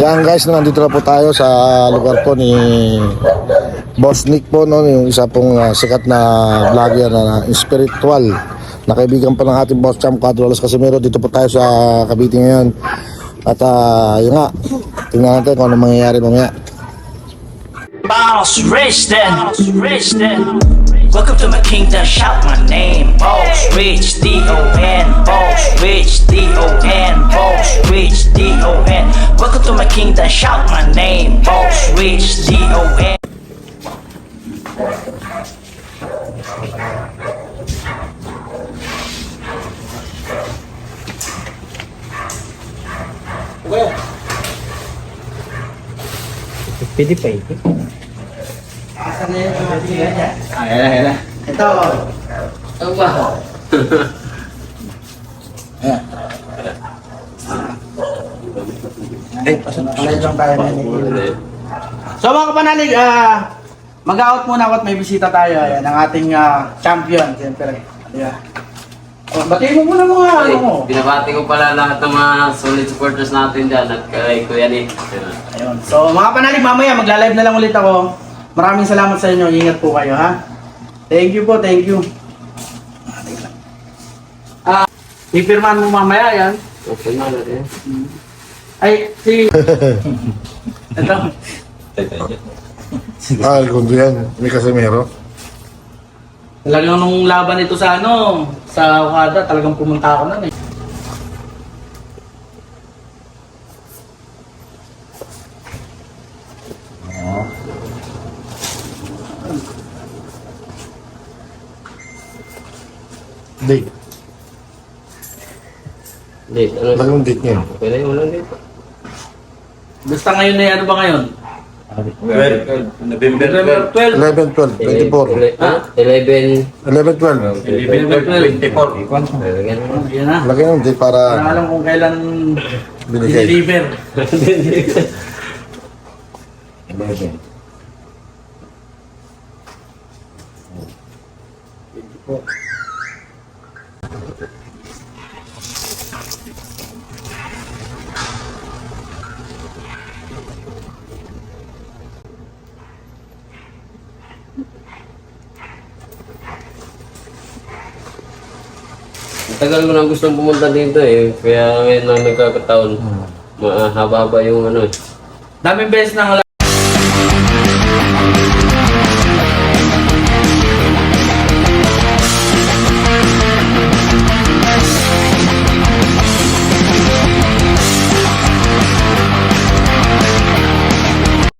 Yan guys, nandito na po tayo sa lugar po ni Boss Nick po, no, yung isa pong ah, sikat na vlogger na spiritual na kaibigan pa ng ating boss Cham Quadrolas Casimiro. Dito po tayo sa Cavite ngayon. At ah, yun nga, tingnan natin kung ano mangyayari mamaya. Boss Rich then. Welcome to my kingdom, shout my name. Boss Rich, D-O-N. Boss Rich, D-O-N. Boss Rich, Rich, D-O-N. Pwede pa ito. Ayan na, ayan na. Ito. Ito ba? Ay, palay lang tayo na So mga kapanalig, ah, mag-out muna ako at may bisita tayo. Ayan, ang ating ah, champion, siyempre. Ayan. Oh, batiin mo muna mga ano mo. Binabati ko pala lahat ng mga solid supporters natin dyan at kay Kuya Nick. Ayun. So mga panalig, mamaya magla-live na lang ulit ako. Maraming salamat sa inyo. Ingat po kayo, ha? Thank you po, thank you. Ah, ipirman mo mamaya yan. Okay na natin. Ay, si... Ito. Ah, kundo yan. May Casimiro. Talagang nung laban ito sa ano, sa Okada, talagang pumunta ako nun eh. Date. Date, ano? Talagang date niya. Okay na yun, walang date. Basta ngayon na ano ba ngayon? November November 12. 11, 12, 24. Ah, 11. 11, 12. 24. Lalagyan mo. Yan. Lagyan ng date Para para alam kung kailan binigay. deliver. Tagal ko na gustong pumunta dito eh. Kaya ngayon lang nagkakataon. Mahaba-haba yung ano eh. Daming beses nang